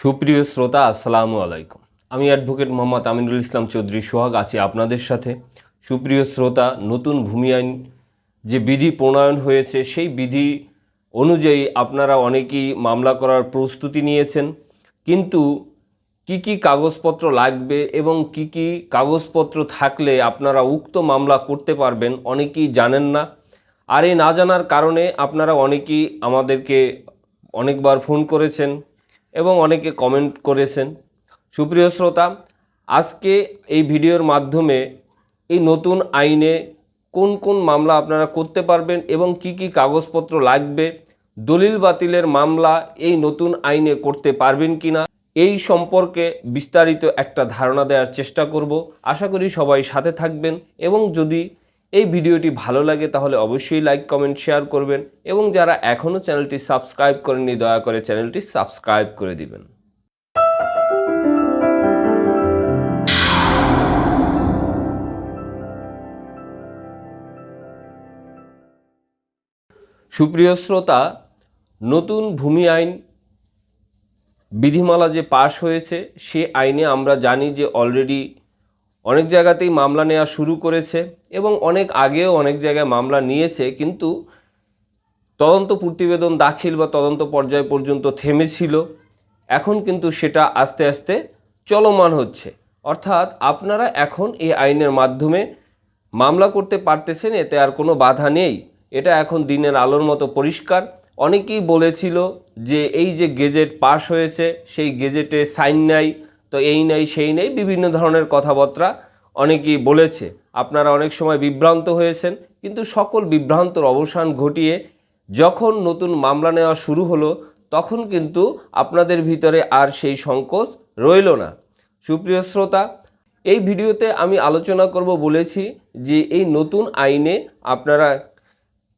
সুপ্রিয় শ্রোতা, আসসালামু আলাইকুম। আমি অ্যাডভোকেট মোহাম্মদ আমিনুল ইসলাম চৌধুরী সোহাগ, আছি আপনাদের সাথে। সুপ্রিয় শ্রোতা, নতুন ভূমি আইন যে বিধি প্রণয়ন হয়েছে, সেই বিধি অনুযায়ী আপনারা অনেকেই মামলা করার প্রস্তুতি নিয়েছেন। কিন্তু কি কি কাগজপত্র লাগবে এবং কি কি কাগজপত্র থাকলে আপনারা উক্ত মামলা করতে পারবেন, অনেকেই জানেন না। আর এই না জানার কারণে আপনারা অনেকেই আমাদেরকে অনেকবার ফোন করেছেন। এবং অনেকে কমেন্ট করেছেন। সুপ্রিয় শ্রোতা, আজকে এই ভিডিওর মাধ্যমে এই নতুন আইনে কোন কোন মামলা আপনারা করতে পারবেন এবং কি কি কাগজপত্র লাগবে, দলিল বাতিলের মামলা এই নতুন আইনে করতে পারবেন কিনা, এই সম্পর্কে বিস্তারিত একটা ধারণা দেওয়ার চেষ্টা করব। আশা করি সবাই সাথে থাকবেন এবং যদি এই ভিডিওটি ভালো লাগে তাহলে অবশ্যই লাইক, কমেন্ট, শেয়ার করবেন এবং যারা এখনও চ্যানেলটি সাবস্ক্রাইব করেননি, দয়া করে চ্যানেলটি সাবস্ক্রাইব করে দিবেন। সুপ্রিয় শ্রোতা, নতুন ভূমি আইন বিধিমালা যে পাশ হয়েছে, সে আইনে আমরা জানি যে অলরেডি অনেক জায়গাতেই মামলা নেওয়া শুরু করেছে এবং অনেক আগেও অনেক জায়গায় মামলা নিয়েছে, কিন্তু তদন্ত প্রতিবেদন দাখিল বা তদন্ত পর্যায় পর্যন্ত থেমেছিল। এখন কিন্তু সেটা আস্তে আস্তে চলমান হচ্ছে। অর্থাৎ আপনারা এখন এই আইনের মাধ্যমে মামলা করতে পারতেছেন, এতে আর কোনো বাধা নেই। এটা এখন দিনের আলোর মতো পরিষ্কার। অনেকেই বলেছিল যে এই যে গেজেট পাশ হয়েছে, সেই গেজেটে সাইন নাই। তো এই নাই, সেই নেই, বিভিন্ন ধরনের কথাবার্তা অনেকেই বলেছে। আপনারা অনেক সময় বিভ্রান্ত হয়েছেন, কিন্তু সকল বিভ্রান্তর অবসান ঘটিয়ে যখন নতুন মামলা নেওয়া শুরু হলো, তখন কিন্তু আপনাদের ভিতরে আর সেই সংকোচ রইল না। সুপ্রিয় শ্রোতা, এই ভিডিওতে আমি আলোচনা করব বলেছি যে এই নতুন আইনে আপনারা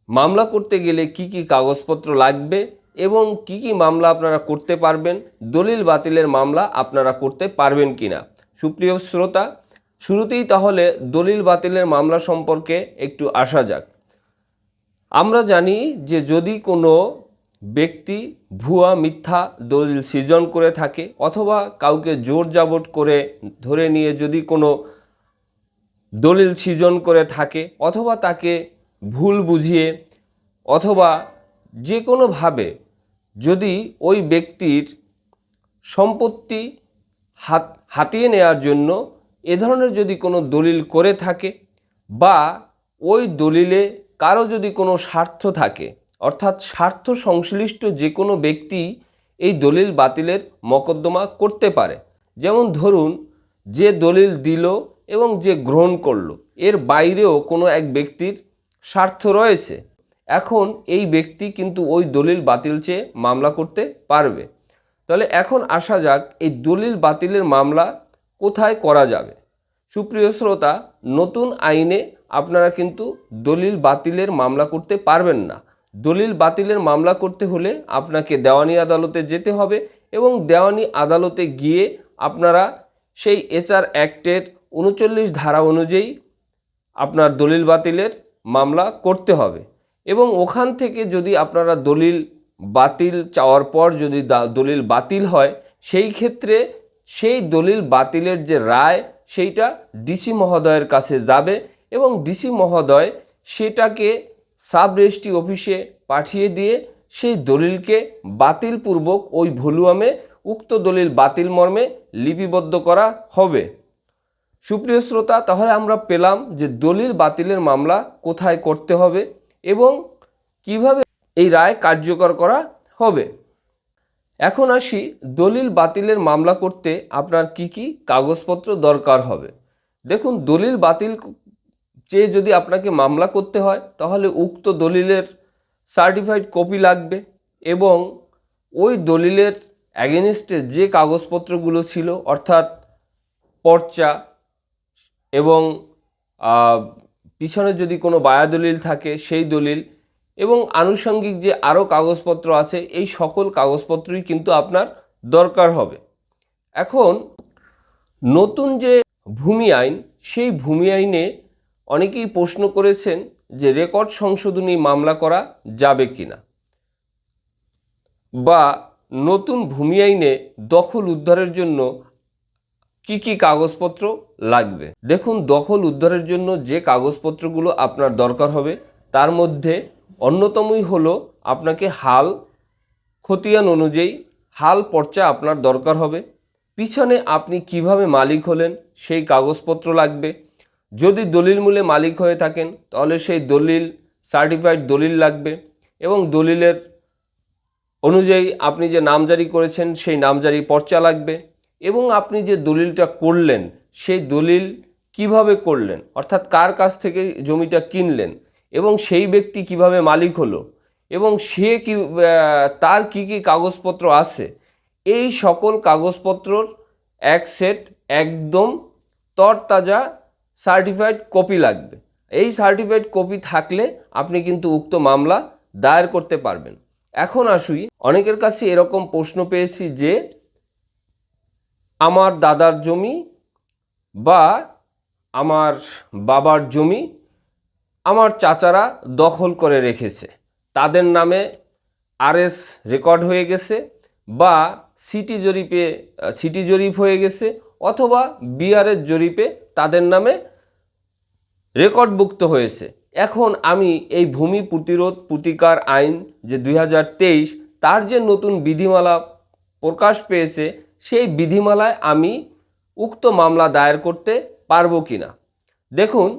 মামলা করতে গেলে কি কি কাগজপত্র লাগবে এবং কি কি মামলা আপনারা করতে পারবেন, দলিল বাতিলের মামলা আপনারা করতে পারবেন কি না সুপ্রিয় শ্রোতা, শুরুতেই তাহলে দলিল বাতিলের মামলা সম্পর্কে একটু আসা যাক। আমরা জানি যে যদি কোনো ব্যক্তি ভুয়া, মিথ্যা দলিল সৃজন করে থাকে অথবা কাউকে জোর জাবট করে ধরে নিয়ে যদি কোনো দলিল সৃজন করে থাকে অথবা তাকে ভুল বুঝিয়ে অথবা যে কোনোভাবে যদি ওই ব্যক্তির সম্পত্তি হাত, হাতিয়ে নেওয়ার জন্য এ ধরনের যদি কোনো দলিল করে থাকে বা ওই দলিলে কারও যদি কোনো স্বার্থ থাকে, অর্থাৎ স্বার্থ সংশ্লিষ্ট যে কোনো ব্যক্তি এই দলিল বাতিলের মকদ্দমা করতে পারে। যেমন ধরুন, যে দলিল দিল এবং যে গ্রহণ করল, এর বাইরেও কোনো এক ব্যক্তির স্বার্থ রয়েছে। এখন এই ব্যক্তি কিন্তু ওই দলিল বাতিল চেয়ে মামলা করতে পারবে। তাহলে এখন আসা যাক, এই দলিল বাতিলের মামলা কোথায় করা যাবে? সুপ্রিয় শ্রোতা, নতুন আইনে আপনারা কিন্তু দলিল বাতিলের মামলা করতে পারবেন না। দলিল বাতিলের মামলা করতে হলে আপনাকে দেওয়ানি আদালতে যেতে হবে এবং দেওয়ানি আদালতে গিয়ে আপনারা সেই এসআর অ্যাক্টের উনচল্লিশ ধারা অনুযায়ী আপনার দলিল বাতিলের মামলা করতে হবে। এবং ওখান থেকে যদি আপনারা দলিল বাতিল চাওয়ার পর যদি দলিল বাতিল হয়, সেই ক্ষেত্রে সেই দলিল বাতিলের যে রায়, সেইটা ডিসি মহোদয়ের কাছে যাবে এবং ডিসি মহোদয় সেটাকে সাব রেজিস্ট্রি অফিসে পাঠিয়ে দিয়ে সেই দলিলকে বাতিলপূর্বক ওই ভলুয়ামে উক্ত দলিল বাতিল মর্মে লিপিবদ্ধ করা হবে। সুপ্রিয় শ্রোতা, তাহলে আমরা পেলাম যে দলিল বাতিলের মামলা কোথায় করতে হবে। এবং কীভাবে এই রায় কার্যকর করা হবে? এখন আসি দলিল বাতিলের মামলা করতে আপনার কি কি কাগজপত্র দরকার হবে? দেখুন, দলিল বাতিল চেয়ে যদি আপনাকে মামলা করতে হয়, তাহলে উক্ত দলিলের সার্টিফাইড কপি লাগবে এবং ওই দলিলের অ্যাগেনিস্টে যে কাগজপত্রগুলো ছিল, অর্থাৎ পর্চা এবং পিছনে যদি কোনো বায়া দলিল থাকে, সেই দলিল এবং আনুষঙ্গিক যে আরও কাগজপত্র আছে, এই সকল কাগজপত্রই কিন্তু আপনার দরকার হবে। এখন নতুন যে ভূমি আইন, সেই ভূমি আইনে অনেকেই প্রশ্ন করেছেন যে রেকর্ড সংশোধনী মামলা করা যাবে কি না বা নতুন ভূমি আইনে দখল উদ্ধারের জন্য কি কি কাগজপত্র লাগবে? দেখুন, দখল উদ্ধারের জন্য যে কাগজপত্রগুলো আপনার দরকার হবে, তার মধ্যে অন্যতমই হলো আপনাকে হাল, খতিয়ান অনুযায়ী হাল পর্চা আপনার দরকার হবে। পিছনে আপনি কীভাবে মালিক হলেন, সেই কাগজপত্র লাগবে। যদি দলিল মূলে মালিক হয়ে থাকেন, তাহলে সেই দলিল সার্টিফাইড দলিল লাগবে এবং দলিলের অনুযায়ী আপনি যে নামজারি করেছেন, সেই নামজারি পর্চা লাগবে। এবং আপনি যে দলিলটা করলেন, সেই দলিল কীভাবে করলেন? অর্থাৎ কার কাছ থেকে জমিটা কিনলেন? এবং সেই ব্যক্তি কীভাবে মালিক হলো? এবং সে কি তার কি কি কাগজপত্র আছে? এই সকল কাগজপত্রর এক সেট একদম তরতাজা সার্টিফাইড কপি লাগবে। এই সার্টিফাইড কপি থাকলে আপনি কিন্তু উক্ত মামলা দায়ের করতে পারবেন। এখন আসুই, অনেকের কাছে এরকম প্রশ্ন পেয়েছি যে আমার দাদার জমি বা আমার বাবার জমি আমার চাচারা দখল করে রেখেছে। তাদের নামে আরএস রেকর্ড হয়ে গেছে বা সিটি জরিপে, সিটি জরিপ হয়ে গেছে অথবা বিআরএস জরিপে তাদের নামে রেকর্ডভুক্ত হয়েছে। এখন আমি এই ভূমি প্রতিরোধ প্রতিকার আইন যে দুই হাজার তেইশ, তার যে নতুন বিধিমালা প্রকাশ পেয়েছে সেই বিধিমালায় আমি উক্ত মামলা দায়ের করতে পারব কি না দেখুন,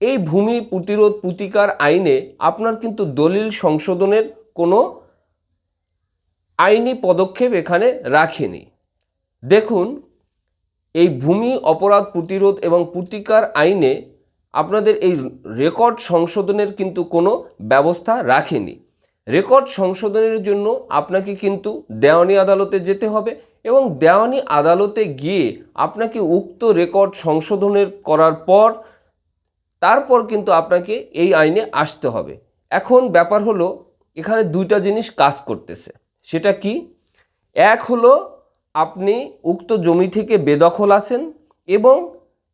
এই ভূমি প্রতিরোধ প্রতিকার আইনে আপনার কিন্তু দলিল সংশোধনের কোনো আইনি পদক্ষেপ এখানে রাখেনি। দেখুন, এই ভূমি অপরাধ প্রতিরোধ এবং প্রতিকার আইনে আপনাদের এই রেকর্ড সংশোধনের কিন্তু কোনো ব্যবস্থা রাখেনি। রেকর্ড সংশোধনের জন্য আপনাকে কিন্তু দেওয়ানি আদালতে যেতে হবে এবং দেওয়ানি আদালতে গিয়ে আপনাকে উক্ত রেকর্ড সংশোধনের করার পর, তারপর কিন্তু আপনাকে এই আইনে আসতে হবে। এখন ব্যাপার হলো, এখানে দুইটা জিনিস কাজ করতেছে। সেটা কি? এক হলো, আপনি উক্ত জমি থেকে বেদখল আছেন এবং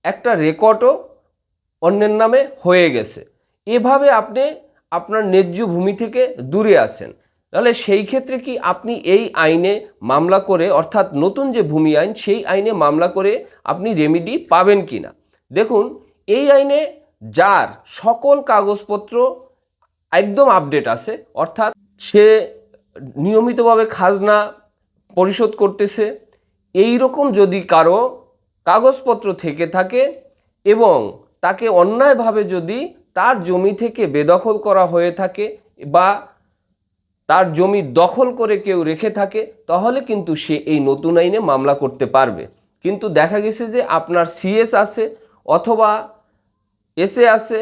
একটা রেকর্ডও অন্যের নামে হয়ে গেছে। এভাবে আপনি আপনার ন্যায্য ভূমি থেকে দূরে আছেন। তাহলে সেই ক্ষেত্রে কি আপনি এই আইনে মামলা করে, অর্থাৎ নতুন যে ভূমি আইন, সেই আইনে মামলা করে আপনি রেমিডি পাবেন কি না দেখুন, এই আইনে যার সকল কাগজপত্র একদম আপডেট আছে, অর্থাৎ সে নিয়মিতভাবে খাজনা পরিশোধ করতেছে এই রকম যদি কারও কাগজপত্র থেকে থাকে এবং তাকে অন্যায়ভাবে যদি তার জমি থেকে বেদখল করা হয়ে থাকে বা তার জমি দখল করে কেউ রেখে থাকে, তাহলে কিন্তু সে এই নতুন আইনে মামলা করতে পারবে। কিন্তু দেখা গেছে যে আপনার সিএস আছে অথবা এসএ আছে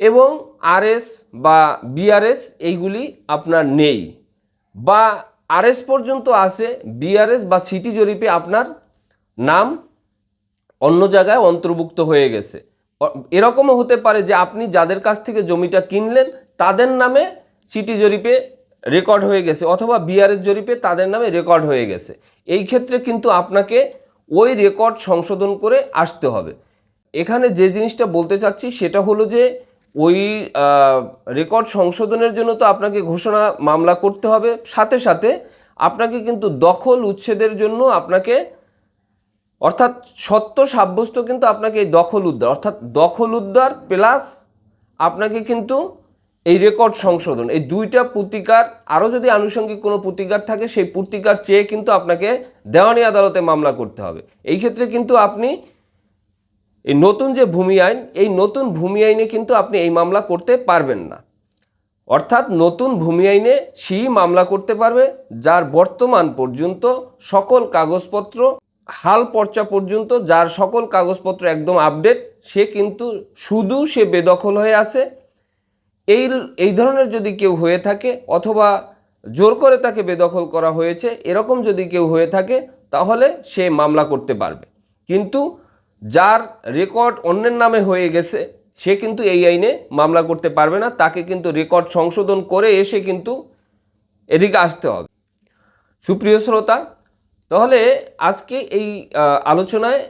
এবং আরএস বা বিআরএস এইগুলি আপনার নেই বা আরএস পর্যন্ত আছে বিআরএস বা সিটি জরিপে আপনার নাম অন্য জায়গায় অন্তর্ভুক্ত হয়ে গেছে। এরকমও হতে পারে যে আপনি যাদের কাছ থেকে জমিটা কিনলেন, তাদের নামে সিটি জরিপে রেকর্ড হয়ে গেছে অথবা বিআরএস জরিপে তাদের নামে রেকর্ড হয়ে গেছে। এই ক্ষেত্রে কিন্তু আপনাকে ওই রেকর্ড সংশোধন করে আসতে হবে। এখানে যে জিনিসটা বলতে চাচ্ছি সেটা হলো যে ওই রেকর্ড সংশোধনের জন্য তো আপনাকে ঘোষণা মামলা করতে হবে। সাথে সাথে আপনাকে কিন্তু দখল উচ্ছেদের জন্য আপনাকে অর্থাৎ সত্য সাব্যস্ত কিন্তু আপনাকে এই দখল উদ্ধার, অর্থাৎ দখল উদ্ধার প্লাস আপনাকে কিন্তু এই রেকর্ড সংশোধন, এই দুইটা প্রতিকার, আরও যদি আনুষঙ্গিক কোনো প্রতিকার থাকে, সেই প্রতিকার চেয়ে কিন্তু আপনাকে দেওয়ানি আদালতে মামলা করতে হবে। এই ক্ষেত্রে কিন্তু আপনি এই নতুন যে ভূমি আইন, এই নতুন ভূমি আইনে কিন্তু আপনি এই মামলা করতে পারবেন না। অর্থাৎ নতুন ভূমি আইনে সেই মামলা করতে পারবে, যার বর্তমান পর্যন্ত সকল কাগজপত্র, হাল পর্চা পর্যন্ত যার সকল কাগজপত্র একদম আপডেট সে কিন্তু শুধু সে বেদখল হয়ে আছে এই এই ধরনের যদি কেউ হয়ে থাকে অথবা জোর করে তাকে বেদখল করা হয়েছে, এরকম যদি কেউ হয়ে থাকে, তাহলে সে মামলা করতে পারবে। কিন্তু যার রেকর্ড অন্যের নামে হয়ে গেছে, সে কিন্তু এই আইনে মামলা করতে পারবে না। তাকে কিন্তু রেকর্ড সংশোধন করে এসে কিন্তু এদিকে আসতে হবে। সুপ্রিয় শ্রোতা, তাহলে আজকে এই আলোচনায়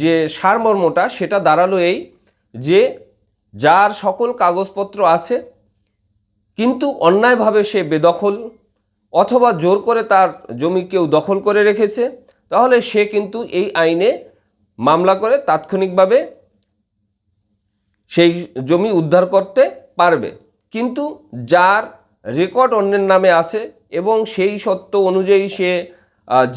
যে সারমর্মটা, সেটা দাঁড়াল এই যে যার সকল কাগজপত্র আছে, কিন্তু অন্যায়ভাবে সে বেদখল অথবা জোর করে তার জমি কেউ দখল করে রেখেছে, তাহলে সে কিন্তু এই আইনে মামলা করে তাৎক্ষণিকভাবে সেই জমি উদ্ধার করতে পারবে। কিন্তু যার রেকর্ড অন্যের নামে আছে এবং সেই সত্য অনুযায়ী সে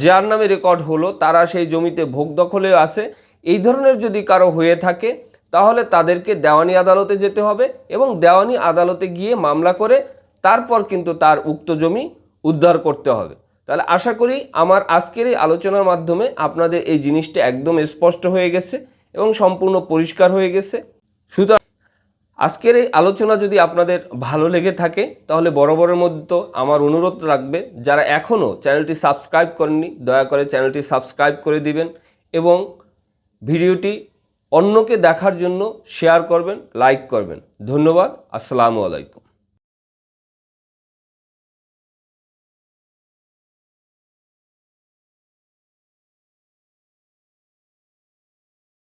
যার নামে রেকর্ড হলো, তারা সেই জমিতে ভোগ দখলে আছে। এই ধরনের যদি কারও হয়ে থাকে তাহলে তাদেরকে দেওয়ানি আদালতে যেতে হবে এবং দেওয়ানি আদালতে গিয়ে মামলা করে তারপর কিন্তু তার উক্ত জমি উদ্ধার করতে হবে। তাহলে আশা করি আমার আজকের এই আলোচনার মাধ্যমে আপনাদের এই জিনিসটা একদম স্পষ্ট হয়ে গেছে এবং সম্পূর্ণ পরিষ্কার হয়ে গেছে। সুতরাং আজকের এই আলোচনা যদি আপনাদের ভালো লেগে থাকে, তাহলে বরাবরের মধ্যে আমার অনুরোধ রাখবে যারা এখনও চ্যানেলটি সাবস্ক্রাইব করেননি, দয়া করে চ্যানেলটি সাবস্ক্রাইব করে দিবেন এবং ভিডিওটি অন্যকে দেখার জন্য শেয়ার করবেন লাইক করবেন। ধন্যবাদ আসসালামু আলাইকুম।